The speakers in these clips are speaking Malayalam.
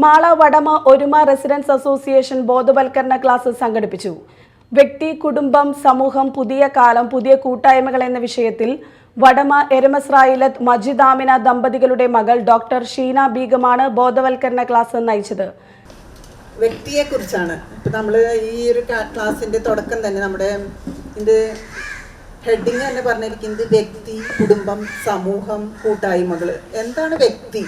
മാള വടമ ഒരുമ റെസിഡൻസ് അസോസിയേഷൻ ബോധവൽക്കരണ ക്ലാസ് സംഘടിപ്പിച്ചു. വ്യക്തി കുടുംബം സമൂഹം പുതിയ കാലം പുതിയ കൂട്ടായ്മകൾ എന്ന വിഷയത്തിൽ വടമ എരമസ്രായിലത്ത് മജിദാമിന ദമ്പതികളുടെ മകൾ ഡോക്ടർ ഷീന ബീഗമാണ് ബോധവൽക്കരണ ക്ലാസ് നയിച്ചത്. വ്യക്തിയെ കുറിച്ചാണ് ഇപ്പം നമ്മൾ ഈ ഒരു ക്ലാ- ക്ലാസ്സിന്റെ തുടക്കം തന്നെ നമ്മുടെ ഇത് ഹെഡിങ് തന്നെ പറഞ്ഞിരിക്കുന്നത് വ്യക്തി കുടുംബം സമൂഹം കൂട്ടായ്മകൾ. എന്താണ് വ്യക്തി?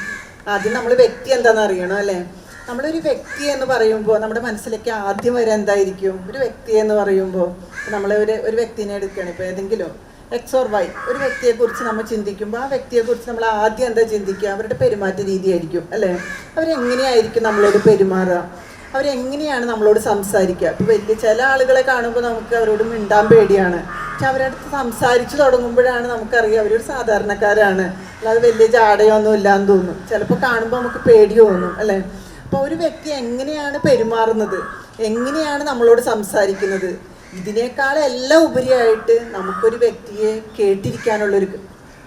ആദ്യം നമ്മൾ വ്യക്തി എന്താണെന്ന് അറിയണം അല്ലേ? നമ്മളൊരു വ്യക്തി എന്ന് പറയുമ്പോൾ നമ്മുടെ മനസ്സിലേക്ക് ആദ്യം വരെ എന്തായിരിക്കും? ഒരു വ്യക്തി എന്ന് പറയുമ്പോൾ നമ്മൾ ഒരു ഒരു വ്യക്തിനെ എടുക്കുകയാണ്. ഇപ്പോൾ ഏതെങ്കിലും എക്സ് ഓർ വൈ ഒരു വ്യക്തിയെക്കുറിച്ച് നമ്മൾ ചിന്തിക്കുമ്പോൾ ആ വ്യക്തിയെക്കുറിച്ച് നമ്മൾ ആദ്യം എന്താ ചിന്തിക്കുക? അവരുടെ പെരുമാറ്റ രീതിയായിരിക്കും അല്ലേ? അവരെങ്ങനെയായിരിക്കും നമ്മളോട് പെരുമാറുക? അവരെങ്ങനെയാണ് നമ്മളോട് സംസാരിക്കുക? ഇപ്പോൾ വലിയ ചില ആളുകളെ കാണുമ്പോൾ നമുക്ക് അവരോട് മിണ്ടാൻ പേടിയാണ്. പക്ഷെ അവരടുത്ത് സംസാരിച്ചു തുടങ്ങുമ്പോഴാണ് നമുക്കറിയാം അവരൊരു സാധാരണക്കാരാണ്. അല്ലാതെ വലിയ ജാടയൊന്നും ഇല്ലാന്ന് തോന്നും. ചിലപ്പോൾ കാണുമ്പോൾ നമുക്ക് പേടി തോന്നും അല്ലേ? അപ്പോൾ ഒരു വ്യക്തി എങ്ങനെയാണ് പെരുമാറുന്നത്? എങ്ങനെയാണ് നമ്മളോട് സംസാരിക്കുന്നത്? ഇതിനേക്കാളെല്ലാം ഉപരിയായിട്ട് നമുക്കൊരു വ്യക്തിയെ കേട്ടിരിക്കാനുള്ളൊരു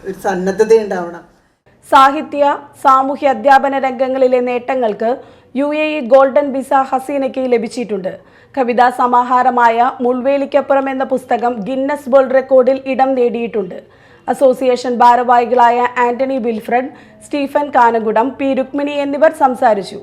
ഒരു സന്നദ്ധത ഉണ്ടാവണം. സാഹിത്യ സാമൂഹ്യ അധ്യാപന രംഗങ്ങളിലെ നേട്ടങ്ങൾക്ക് U A E golden visa ഹസീനയ്ക്ക് ലഭിച്ചിട്ടുണ്ട്. കവിതാ സമാഹാരമായ മുൾവേലിക്കപ്പുറം എന്ന പുസ്തകം ഗിന്നസ് വേൾഡ് റെക്കോർഡിൽ ഇടം നേടിയിട്ടുണ്ട്. അസോസിയേഷൻ ഭാരവാഹികളായ Antony Wilfred Stephen Kanagudam P Rukmini എന്നിവർ സംസാരിച്ചു.